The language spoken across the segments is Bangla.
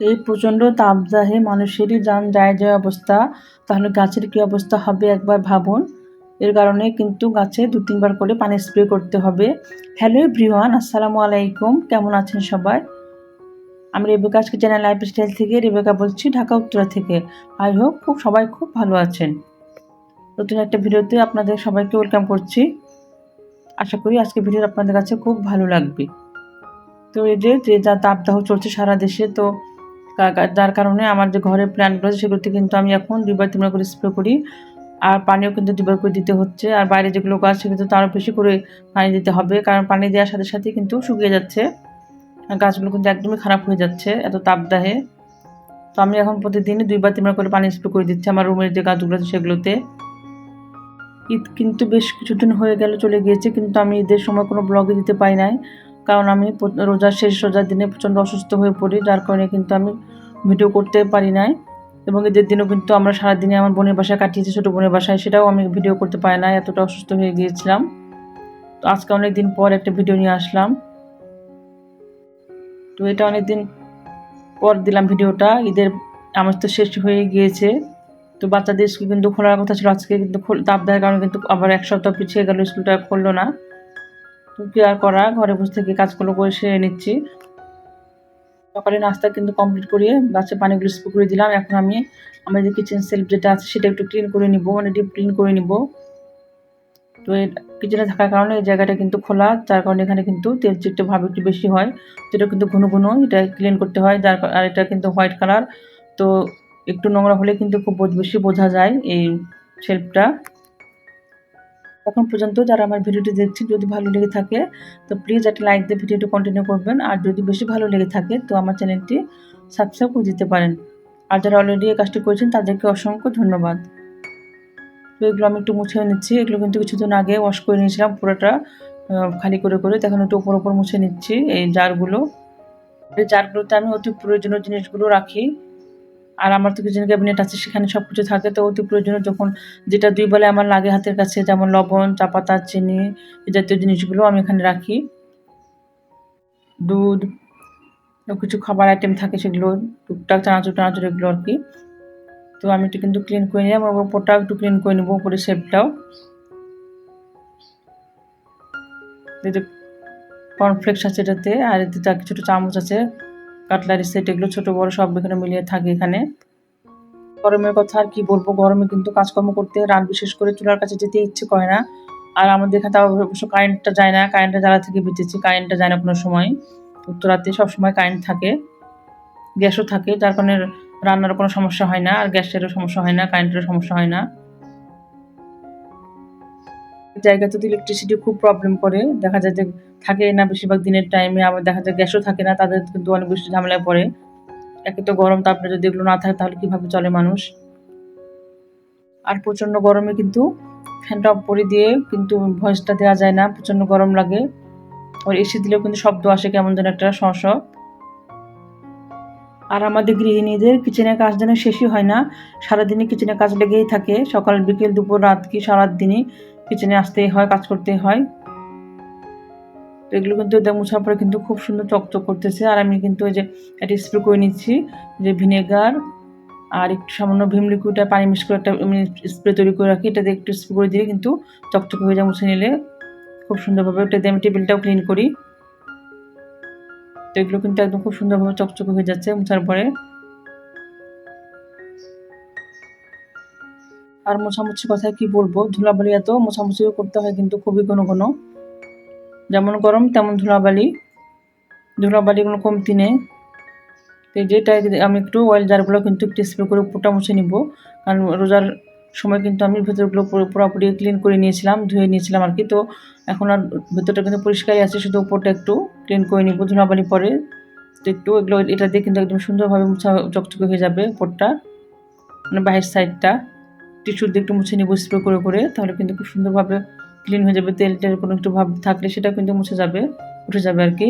এই প্রচণ্ড তাপদাহে মানুষেরই যান যায় যায় অবস্থা। তাহলে গাছের কী অবস্থা হবে একবার ভাবুন। এর কারণে কিন্তু গাছে দু তিনবার করে পানি স্প্রে করতে হবে। হ্যালো এভরিওয়ান, আসসালামু আলাইকুম। কেমন আছেন সবাই? আমি রেবেকা, আজকে চ্যানেল লাইফ স্টাইল থেকে রেবেকা বলছি, ঢাকা, উত্তরা থেকে। আই হোপ খুব সবাই খুব ভালো আছেন। নতুন একটা ভিডিওতে আপনাদের সবাইকে ওয়েলকাম করছি। আশা করি আজকে ভিডিও আপনাদের কাছে খুব ভালো লাগবে। তো এই যে যে যা তাপদাহ চলছে সারা দেশে, তো যার কারণে আমার যে ঘরের প্ল্যান্টগুলো আছে সেগুলোতে কিন্তু আমি এখন দুইবার, তিনবার করে স্প্রে করি। আর পানিও কিন্তু দুবার করে দিতে হচ্ছে। আর বাইরে যেগুলো গাছ সেগুলো তো আরও বেশি করে পানি দিতে হবে। কারণ পানি দেওয়ার সাথে সাথে কিন্তু শুকিয়ে যাচ্ছে। গাছগুলো কিন্তু একদমই খারাপ হয়ে যাচ্ছে, এত তাপদাহে তো আমি এখন প্রতিদিনই দুইবার, তিনবার করে পানি স্প্রে করে দিচ্ছি আমার রুমের যে গাছগুলো আছে সেগুলোতে। ঈদ কিন্তু বেশ কিছুদিন হয়ে গেল, চলে গিয়েছে। কিন্তু আমি ঈদের সময় কোনো ব্লগে দিতে পাই নাই। কারণ আমি রোজার শেষ রোজার দিনে প্রচণ্ড অসুস্থ হয়ে পড়ি, যার কারণে কিন্তু আমি ভিডিও করতে পারি নাই। এবং ঈদের দিনও কিন্তু আমরা সারাদিনে আমার বোনের বাসায় কাটিয়েছি, ছোটো বোনের বাসায়। সেটাও আমি ভিডিও করতে পারি না এতটা অসুস্থ হয়ে গিয়েছিলাম। তো আজকে অনেক দিন পর একটা ভিডিও নিয়ে আসলাম। তো এটা অনেক দিন পর দিলাম ভিডিওটা। ঈদের আমার তো শেষ হয়ে গিয়েছে। তো বাচ্চাদের স্কুল কিন্তু খোলার কথা ছিল, আজকে কিন্তু খোল- তাপ দেওয়ার কারণে কিন্তু আবার এক সপ্তাহ পিছিয়ে গেল, স্কুলটা খুললো না। কি আর করা? ঘরে বসে থেকে কাজগুলো করে সেরে নিচ্ছি। সকালে নাস্তা কিন্তু কমপ্লিট করিয়ে গাছে পানিগুলো স্প্রে করে দিলাম। এখন আমি আমার যে কিচেন সেলফ যেটা আছে সেটা একটু ক্লিন করে নিব মানে ডিপ ক্লিন করে নিব। তো এর কিচেনে থাকার কারণে এই জায়গাটা কিন্তু খোলা, যার কারণে এখানে কিন্তু তেল চিটে ভাব একটু বেশি হয়। যেটা কিন্তু ঘন ঘন এটা ক্লিন করতে হয়। যার আর এটা কিন্তু হোয়াইট কালার তো একটু নোংরা হলে কিন্তু খুব বেশি বোঝা যায় এই শেল্ফটা এখন পর্যন্ত যারা আমার ভিডিওটি দেখছেন, যদি ভালো লেগে থাকে, তো প্লিজ একটা লাইক দিয়ে ভিডিওটি কন্টিনিউ করবেন। আর যদি বেশি ভালো লেগে থাকে, তো আমার চ্যানেলটি সাবস্ক্রাইব করে দিতে পারেন। আর যারা অলরেডি এই কাজটি করেছেন, তাদেরকে অসংখ্য ধন্যবাদ। তো এগুলো আমি একটু মুছে নিচ্ছি। এগুলো কিন্তু কিছুদিন আগে ওয়াশ করে নিয়েছিলাম, পুরোটা খালি করে করে। তখন একটু ওপর ওপর মুছে নিচ্ছি এই জারগুলো এই জারগুলোতে আমি অতি প্রয়োজনীয় জিনিসগুলো রাখি। আর আমার তো কিচেন ক্যাবিনেট আছে, সেখানে সব কিছু থাকে। তো অতি প্রয়োজনীয় যখন যেটা দুই বেলায় আমার লাগে হাতের কাছে, যেমন লবণ, চা পাতা, চিনি এই জাতীয় জিনিসগুলো আমি এখানে রাখি। দুধ কিছু খাবার আইটেম থাকে সেগুলো, টুকটাক চানাচুর, টানাচুর এগুলো আর কি। তো আমি একটু কিন্তু ক্লিন করে নিলাম এবং ওপরটাও একটু ক্লিন করে নেব উপরে শেপটাও কর্নফ্লেক্স আছে এটাতে, আর এতে ছোটো চামচ আছে। কাটলারি সেট এগুলো ছোটো বড় সব এখানে মিলিয়ে থাকে এখানে। গরমের কথা আর কি বলব, গরমে কিন্তু কাজকর্ম করতে রাত বিশেষ করে চুলার কাছে যেতে ইচ্ছে করে না। আর আমাদের এখানে তাও অবশ্য কারেন্টটা যায় না কারেন্টটা জ্বালা থেকে বেঁচেছি কারেন্টটা যায় না কোনো সময়। উত্তরাতে সবসময় কারেন্ট থাকে, গ্যাসও থাকে, যার কারণে রান্নার কোনো সমস্যা হয় না, আর গ্যাসেরও সমস্যা হয় না কারেন্টেরও সমস্যা হয় না। জায়গাতে তো ইলেকট্রিসিটি খুব প্রবলেম করে, দেখা যায় যে থাকে না, বেশিরভাগ দিনের টাইমে আবার দেখা যায় গ্যাসও থাকে না, তাদের কিন্তু অনেক বেশি ঝামেলায় পড়ে। একে তো গরম তাপরে যদি এগুলো না থাকে, তাহলে কীভাবে চলে মানুষ? আর প্রচণ্ড গরমে কিন্তু ফ্যানটা অফ করে দিয়ে কিন্তু ভয়েসটা দেওয়া যায় না, প্রচণ্ড গরম লাগে। আর এসি দিলেও কিন্তু শব্দ আসে কেমন যেন একটা শস আর আমাদের গৃহিণীদের কিচেনের কাজ যেন শেষই হয় না, সারাদিনই কিচেনে কাজ লেগেই থাকে। সকাল, বিকেল, দুপুর, রাত কি সারাদিনই কিচেনে আসতেই হয়, কাজ করতেই হয়। তো এগুলো কিন্তু মোছার পরে কিন্তু খুব সুন্দর চকচক করতেছে। আর আমি কিন্তু ওই যে একটা স্প্রে করে নিচ্ছি, যে ভিনেগার আর একটু সামান্য ভিম লিকুইড আর পানি মিক্স করে একটা স্প্রে তৈরি করে রাখি। এটা দিয়ে একটু স্প্রে করে দিলে কিন্তু চকচক হয়ে যায়, মুছে নিলে খুব সুন্দরভাবে। ওটা দিয়ে আমি টেবিলটাও ক্লিন করি। তো এগুলো কিন্তু একদম খুব সুন্দরভাবে চকচকে হয়ে যাচ্ছে মোছার পরে। আর মোছামুছি কথা কি বলব? ধুলাবালি এত মোছামুছিও করতে হয় কিন্তু খুবই ঘন ঘন। যেমন গরম, তেমন ধুলাবালি। ধুলাবালি কোনো কমতি নেই। তো যেটা আমি একটু অয়েল জারগুলো কিন্তু একটু স্প্রে করে উপরটা মুছে নিব। কারণ রোজার সময় কিন্তু আমি ভেতরগুলো পুরো পুরোপুরি ক্লিন করে নিয়েছিলাম, ধুয়ে নিয়েছিলাম আর কি। তো এখন আর ভেতরটা কিন্তু পরিষ্কারই আছে, শুধু উপরটা একটু ক্লিন করে নিব। ধুলাবালি পরে তো একটু এগুলো, এটা দিয়ে কিন্তু একদম সুন্দরভাবে মুছা চকচকে হয়ে যাবে উপরটা। মানে বাহির সাইডটা টিস্যু দিয়ে একটু মুছে নিব স্প্রে করে করে, তাহলে কিন্তু খুব সুন্দরভাবে ক্লিন হয়ে যাবে তেল টেল কোনো একটু ভাব থাকলে সেটা কিন্তু মুছে যাবে, উঠে যাবে আর কি।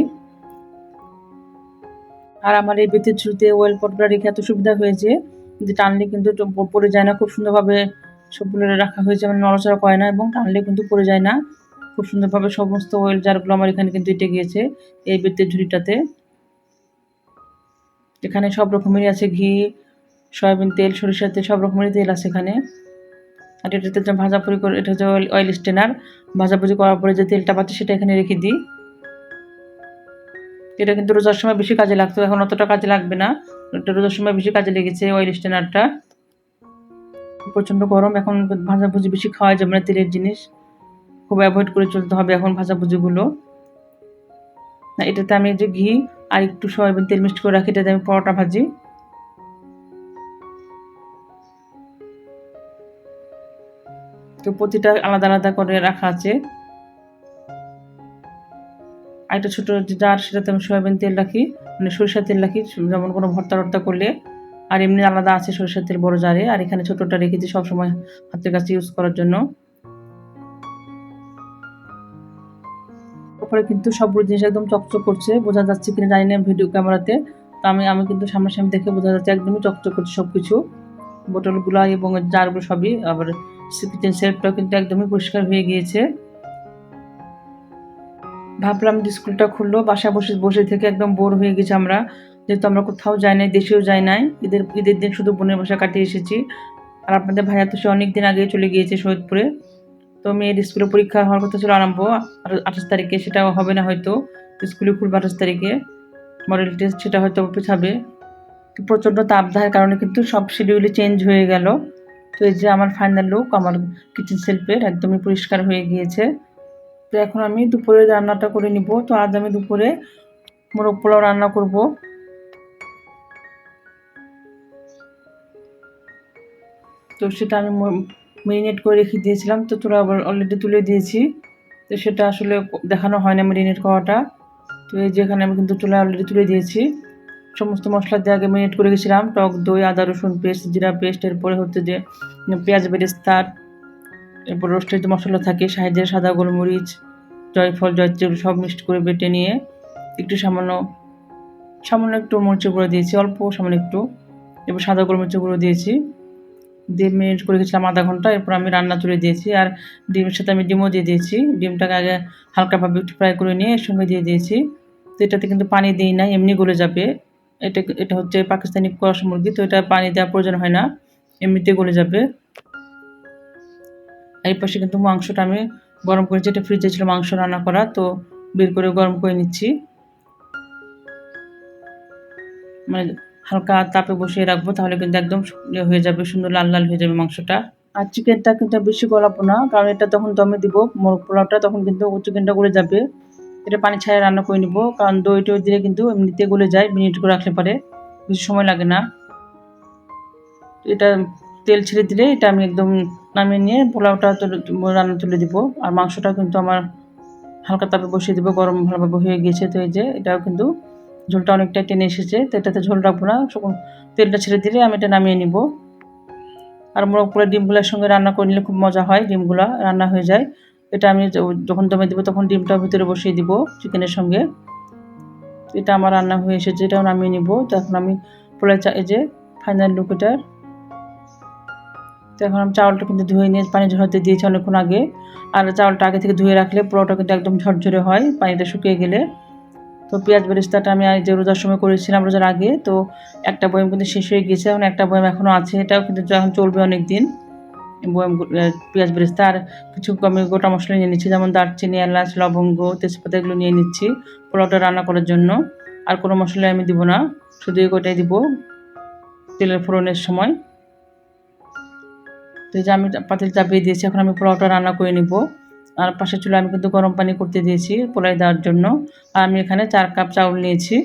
আর আমার এই বেতের ঝুড়িতে ওয়েল পটগুলো রেখে এত সুবিধা হয়েছে যে টানলে কিন্তু পড়ে যায় না, খুব সুন্দরভাবে সবগুলো রাখা হয়েছে মানে নড়াচড়া করে না এবং টানলে কিন্তু পড়ে যায় না। খুব সুন্দরভাবে সমস্ত ওয়েল জারগুলো আমার এখানে কিন্তু এটে গিয়েছে এই বেতের ঝুড়িটাতে। এখানে সব রকমেরই আছে ঘি, সয়াবিন তেল, সরিষার তেল, সব রকমেরই তেল আছে এখানে। আর এটাতে যে ভাজাপুরি করে এটা হচ্ছে অয়েল স্টেনার ভাজাভুজি করার পরে যে তেলটা পাচ্ছে সেটা এখানে রেখে দিই। এটা কিন্তু রোজার সময় বেশি কাজে লাগতো, এখন অতটা কাজে লাগবে না। এটা রোজার সময় বেশি কাজে লেগেছে অয়েল স্টেনারটা প্রচণ্ড গরম, এখন ভাজাভুজি বেশি খাওয়া যাবে না তেলের জিনিস। খুব অ্যাভয়েড করে চলতে হবে এখন ভাজাভুজিগুলো না, এটাতে আমি যে ঘি আর একটু সয়াবিন তেল মিক্সড করে রাখি, এটাতে আমি পরোটা ভাজি। তো প্রতিটা আলাদা আলাদা করে রাখা আছে। একটা ছোটো জার, সেটাতে আমি সয়াবিন তেল রাখি মানে সরিষার তেল রাখি, যেমন কোনো ভর্তা টর্তা করলে। আর এমনি আলাদা আছে সরিষার তেল বড় জারে, আর এখানে ছোটোটা রেখেছি সবসময় হাতের কাছে ইউজ করার জন্য। তারপরে কিন্তু সবগুলো জিনিস একদম চকচক করছে, বোঝা যাচ্ছে কিনা জানি না ভিডিও ক্যামেরাতে তো আমি আমি কিন্তু সামনাসামনি দেখে বোঝা যাচ্ছে একদমই চকচক করছে সব কিছু বোতলগুলো এবং জারগুলো সবই, আবার কিচেন সেলফটাও কিন্তু একদমই পরিষ্কার হয়ে গিয়েছে। ভাবলাম যে স্কুলটা খুললো বাসা বসে বসে থেকে একদম বোর হয়ে গেছি আমরা। যেহেতু আমরা কোথাও যাই নাই, দেশেও যাই নাই, ঈদের ঈদের দিন শুধু বোনের বাসা কাটিয়ে এসেছি। আর আপনাদের ভাইয়া তো সে অনেক দিন আগেই চলে গিয়েছে শহীদপুরে তো মেয়ের স্কুলে পরীক্ষা হওয়ার কথা ছিল আরম্ভ আঠাশ তারিখে সেটাও হবে না হয়তো। স্কুলে খুলবে আঠাশ তারিখে। মডেল টেস্ট সেটা হয়তো পেছাবে। প্রচণ্ড তাপদাহের কারণে কিন্তু সব শিডিউলই চেঞ্জ হয়ে গেল। তো এই যে আমার ফাইনাল লুক আমার কিচেন সেলফের একদমই পরিষ্কার হয়ে গিয়েছে। তো এখন আমি দুপুরে রান্নাটা করে নিব। তো আজ আমি দুপুরে মোরগ পোলাও রান্না করব। তো সেটা আমি মেরিনেট করে রেখে দিয়েছিলাম। তো তোরা আবার অলরেডি তুলে দিয়েছি। তো সেটা আসলে দেখানো হয় না মেরিনেট করাটা তো এই যে এখানে আমি কিন্তু চুলা অলরেডি তুলে দিয়েছি। সমস্ত মশলা দিয়ে আগে মেরিনেট করে গেছিলাম টক দই, আদা, রসুন পেস্ট, জিরা পেস্ট, এরপরে হচ্ছে যে পেঁয়াজ বেরেস্তা, এরপর রোস্টের যে মশলা থাকে সাহায্যের সাদা গোলমরিচ, জয়ফল জয়ত্রী সব মিক্সড করে বেটে নিয়ে একটু সামান্য সামান্য একটু মরিচের গুঁড়ো দিয়েছি, অল্প সামান্য একটু। এরপর সাদা গোলমরিচের গুঁড়ো দিয়েছি। দিয়ে মিনিট করে গেছিলাম আধা ঘণ্টা, এরপর আমি রান্না তুলে দিয়েছি। আর ডিমের সাথে আমি ডিমও দিয়ে দিয়েছি। ডিমটাকে আগে হালকাভাবে একটু ফ্রাই করে নিয়ে এর সঙ্গে দিয়ে দিয়েছি। তো এটাতে কিন্তু পানি দিই না এমনি গলে যাবে। এটা এটা হচ্ছে পাকিস্তানি কষা মুরগি, তো এটা পানি দেওয়ার প্রয়োজন হয় না এমনিতে গলে যাবে। এই পাশে কিন্তু মাংসটা আমি গরম করে যেটা ফ্রিজে ছিল মাংস রান্না করা, তো বের করে গরম করে নিচ্ছি। মানে হালকা তাপে বসিয়ে রাখব, তাহলে কিন্তু একদম ইয়ে হয়ে যাবে, সুন্দর লাল লাল হয়ে যাবে মাংসটা। আর চিকেনটা কিন্তু বেশি গলাবো না, কারণ এটা তখন দমে দিব, মোরগ পোলাওটা, তখন কিন্তু চিকেনটা গলে যাবে। এটা পানি ছাড়া রান্না করে নেব। কারণ দই টই দিলে কিন্তু এমনিতে গলে যায়, মিনিট করে রাখলে পারে। বেশি সময় লাগে না। এটা তেল ছেড়ে দিলে এটা আমি একদম নামিয়ে নিয়ে পোলাওটা রান্না তুলে দিব। আর মাংসটা কিন্তু আমার হালকা তাপে বসিয়ে দেবো, গরম ভালোভাবে হয়ে গিয়েছে তো এই যে, এটাও কিন্তু ঝোলটা অনেকটা টেনে এসেছে। তো এটাতে ঝোল রাখব না তেলটা ছেড়ে দিলে আমি এটা নামিয়ে নিব। আর মোরগ পোলা ডিমগুলোর সঙ্গে রান্না করে নিলে খুব মজা হয়, ডিমগুলো রান্না হয়ে যায়। এটা আমি যখন দমে দেবো তখন ডিমটা ভিতরে বসিয়ে দিব চিকেনের সঙ্গে। এটা আমার রান্না হয়ে এসেছে, এটাও নামিয়ে নিব। তো এখন আমি পোলাই চা, এই যে ফাইনাল লুক এটার। তো এখন আমি চাউলটা কিন্তু ধুয়ে নিয়ে পানি ঝরাতে দিয়েছি অনেকক্ষণ আগে। আর চাউলটা আগে থেকে ধুয়ে রাখলে পোলাওটা কিন্তু একদম ঝরঝরে হয়, পানিটা শুকিয়ে গেলে। তো পেঁয়াজ বেরেস্তাটা আমি যে রোজার সময় করেছিলাম রোজার আগে, তো একটা বয়ম কিন্তু শেষ হয়ে গিয়েছে এখন একটা বয়ম এখনও আছে, এটাও কিন্তু এখন চলবে অনেক দিন পেঁয়াজ বেরেস্তা আর কিছু আমি গোটা মশলা নিয়ে নিচ্ছি, যেমন দারচিনি, এলাচ, লবঙ্গ, তেজপাতা এগুলো নিয়ে নিচ্ছি পোলাওটা রান্না করার জন্য। আর কোনো মশলা আমি দিব না, শুধু গোটাই দিব তেলের ফোড়নের সময়। তো যে আমি পাতিল চাপিয়ে দিয়েছি, এখন আমি পোলাওটা রান্না করে নিব। আর পাশে চুলে আমি কিন্তু গরম পানি করতে দিয়েছি পোলাই দেওয়ার জন্য। আর আমি এখানে চার কাপ চাউল নিয়েছি।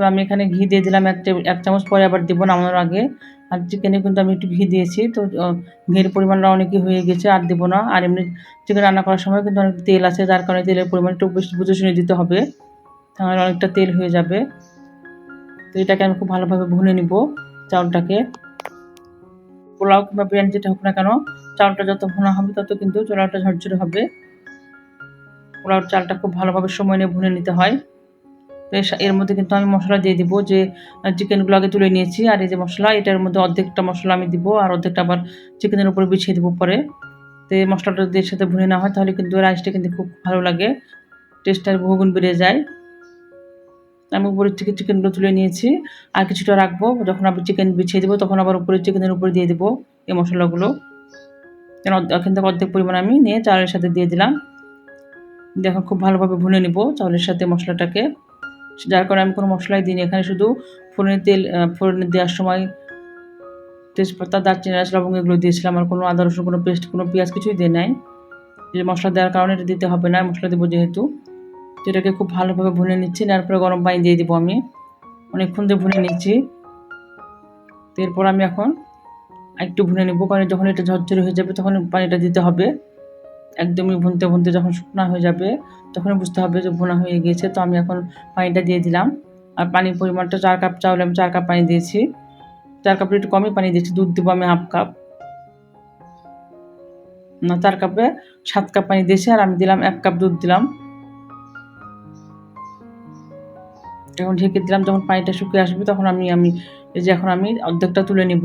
তো আমি এখানে ঘি দিয়ে দিলাম এক এক চামচ পরে আবার দেবো নামানোর আগে। আর চিকেনে কিন্তু আমি একটু ঘি দিয়েছি, তো ঘির পরিমাণটা অনেকই হয়ে গেছে, আর দেবো না। আর এমনি চিকেন রান্না করার সময় কিন্তু অনেক তেল আছে, যার কারণে তেলের পরিমাণ একটু বেশি বুঝে শুনে দিতে হবে। তাহলে অনেকটা তেল হয়ে যাবে। তো এটাকে আমি খুব ভালোভাবে ভুনে নিব চাউলটাকে। পোলাও কিংবা বিরিয়ানি যেটা হোক না কেন, চাউলটা যত ভুনা হবে তত কিন্তু চোলাটা ঝরঝরে হবে। পোলাওর চালটা খুব ভালোভাবে সময় নিয়ে ভুনে নিতে হয়। এর মধ্যে কিন্তু আমি মশলা দিয়ে দিব যে চিকেনগুলো আগে তুলে নিয়েছি। আর এই যে মশলা, এটার মধ্যে অর্ধেকটা মশলা আমি দিব আর অর্ধেকটা আবার চিকেনের উপরে বিছিয়ে দেবো পরে। তো এই মশলাটা এর সাথে ভুনে না হয়, তাহলে কিন্তু রাইসটা কিন্তু খুব ভালো লাগে। টেস্টটা বহুগুণ বেড়ে যায়। আমি উপরের থেকে চিকেনগুলো তুলে নিয়েছি। আর কিছুটা রাখব। যখন আমি চিকেন বিছিয়ে দেবো, তখন আবার উপরে চিকেনের উপরে দিয়ে দেবো এই মশলাগুলো। এখান থেকে অর্ধেক পরিমাণ আমি নিয়ে চালের সাথে দিয়ে দিলাম। দেখো, খুব ভালোভাবে ভুনে নিব চাউলের সাথে মশলাটাকে। যার কারণে আমি কোনো মশলাই দিইনি। এখানে শুধু ফোড়নের তেল ফোড়নে দেওয়ার সময় তেজপাতা, দারচিনি, এলাচ, লবঙ্গ এগুলো দিয়েছিলাম। আর কোনো আদা, রসুন, কোনো পেস্ট, কোনো পেঁয়াজ কিছুই দিয়ে নাই। যে মশলা দেওয়ার কারণে এটা দিতে হবে না মশলা দেবো যেহেতু। তো এটাকে খুব ভালোভাবে ভুনে নিচ্ছি তারপরে গরম পানি দিয়ে দেবো আমি। অনেকক্ষণ দিয়ে ভুনে নিচ্ছি। তো এরপর আমি এখন একটু ভুনে নেব, কারণ যখন এটা ঝরঝরে হয়ে যাবে তখন পানিটা দিতে হবে। একদমই ভুনতে ভুনতে যখন শুকনা হয়ে যাবে তখন বুঝতে হবে যে ভুনা হয়ে গিয়েছে। তো আমি এখন পানিটা দিয়ে দিলাম। আর পানির পরিমাণটা চার কাপ, চাউলে আমি চার কাপ পানি দিয়েছি। চার কাপের একটু কমই পানি দিয়েছি, দুধ দেবো আমি হাফ কাপ। না, চার কাপে সাত কাপ পানি দিয়েছি আর আমি দিলাম এক কাপ দুধ দিলাম। যখন ঢেকে দিলাম, যখন পানিটা শুকিয়ে আসবে, তখন আমি আমি, এই যে এখন আমি অর্ধেকটা তুলে নিব।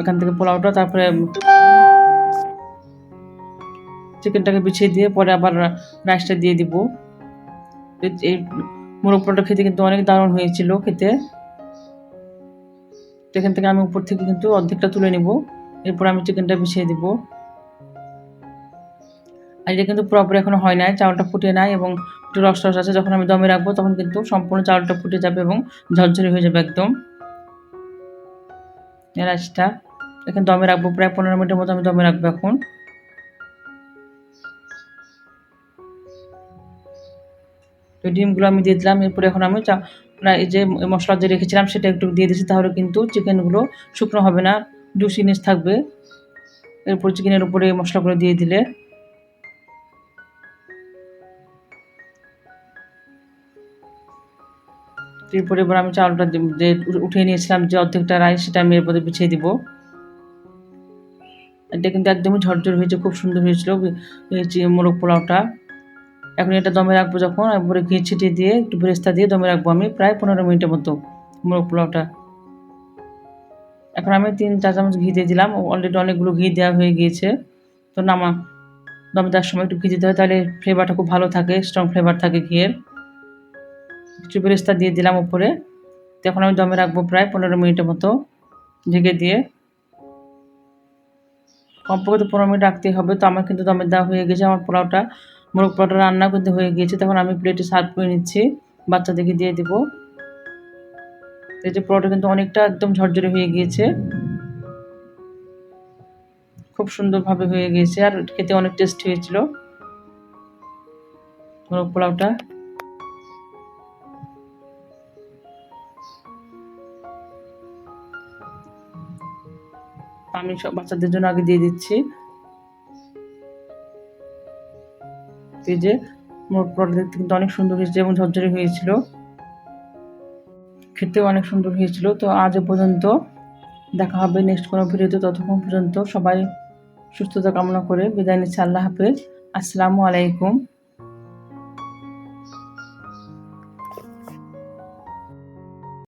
এখান থেকে পোলাওটা, তারপরে চিকেনটাকে বিছিয়ে দিয়ে পরে আবার রাইসটা দিয়ে দিব। এই মোরগ পোলাওটা খেতে কিন্তু অনেক দারুণ হয়েছিল খেতে। এখান থেকে আমি উপর থেকে কিন্তু অর্ধেকটা তুলে নিব। এরপর আমি চিকেনটা বিছিয়ে দিব। আর এটা কিন্তু পুরোপুরি এখনও হয় নাই, চাউলটা ফুটে নাই এবং একটু রস রস আছে, যখন আমি দমে রাখব তখন কিন্তু সম্পূর্ণ চাউলটা ফুটে যাবে এবং ঝরঝরে হয়ে যাবে একদম। রাইসটা এখন দমে রাখব, প্রায় পনেরো মিনিটের মতো আমি দমে রাখব এখন। তো ডিমগুলো আমি দিয়ে দিলাম, এরপরে এখন আমি এই যে মশলা যে রেখেছিলাম সেটা একটু দিয়ে দিয়েছি, তাহলে কিন্তু চিকেনগুলো শুকনো হবে না জুসিনেস থাকবে। এরপর চিকেনের উপরে মশলাগুলো দিয়ে দিলে। এরপরে এবার আমি চাউলটা উঠিয়ে নিয়েছিলাম, যে অর্ধেকটা রাইস, সেটা আমি এরপরে বিছিয়ে দিব। এটা কিন্তু একদমই ঝরঝর হয়েছে, খুব সুন্দর হয়েছিল মোরগ পোলাওটা। এখন এটা দমে রাখব যখন একবারে ঘি ছিটিয়ে দিয়ে, একটু বেরেস্তা দিয়ে দমে রাখব আমি প্রায় পনেরো মিনিটের মতো মোরগ পোলাওটা। এখন আমি তিন চা চামচ ঘি দিয়ে দিলাম অলরেডি অনেকগুলো ঘি দেওয়া হয়ে গিয়েছে। তো নামা দমে দেওয়ার সময় একটু ঘি দিতে হয়, তাহলে ফ্লেভারটা খুব ভালো থাকে স্ট্রং ফ্লেভার থাকে ঘিয়ের। কিছু বেরেস্তা দিয়ে দিলাম উপরে এখন আমি দমে রাখব প্রায় পনেরো মিনিটের মতো, ঢেকে দিয়ে। কমপক্ষে তো পনেরো মিনিট রাখতেই হবে, তো আমার কিন্তু দমে দেওয়া হয়ে গেছে, আমার পোলাওটা। মোরগ পোলাওটা রান্না করতে হয়ে গিয়েছে, তখন আমি প্লেটে সার্ভ করে নিচ্ছি, বাচ্চাদেরকে দিয়ে দিব। এই যে পোলাওটা কিন্তু অনেকটা একদম ঝরঝরে হয়ে গিয়েছে। খুব সুন্দরভাবে হয়ে গিয়েছে আর খেতে অনেক টেস্ট হয়েছিল। মোরগ পোলাওটা। আমি সব বাচ্চাদের জন্য আগে দিয়ে দিচ্ছি। এই যে মোট দেখতে কিন্তু অনেক সুন্দর হয়েছে এবং ঝরঝরে হয়েছিল। খেতেও অনেক সুন্দর হয়েছিল। তো আজ পর্যন্ত দেখা হবে নেক্সট কোনো ভিডিওতে। ততক্ষণ পর্যন্ত সবাই সুস্থতা কামনা করে বিদায় নিচ্ছে। আল্লাহ হাফেজ। আসসালামু আলাইকুম।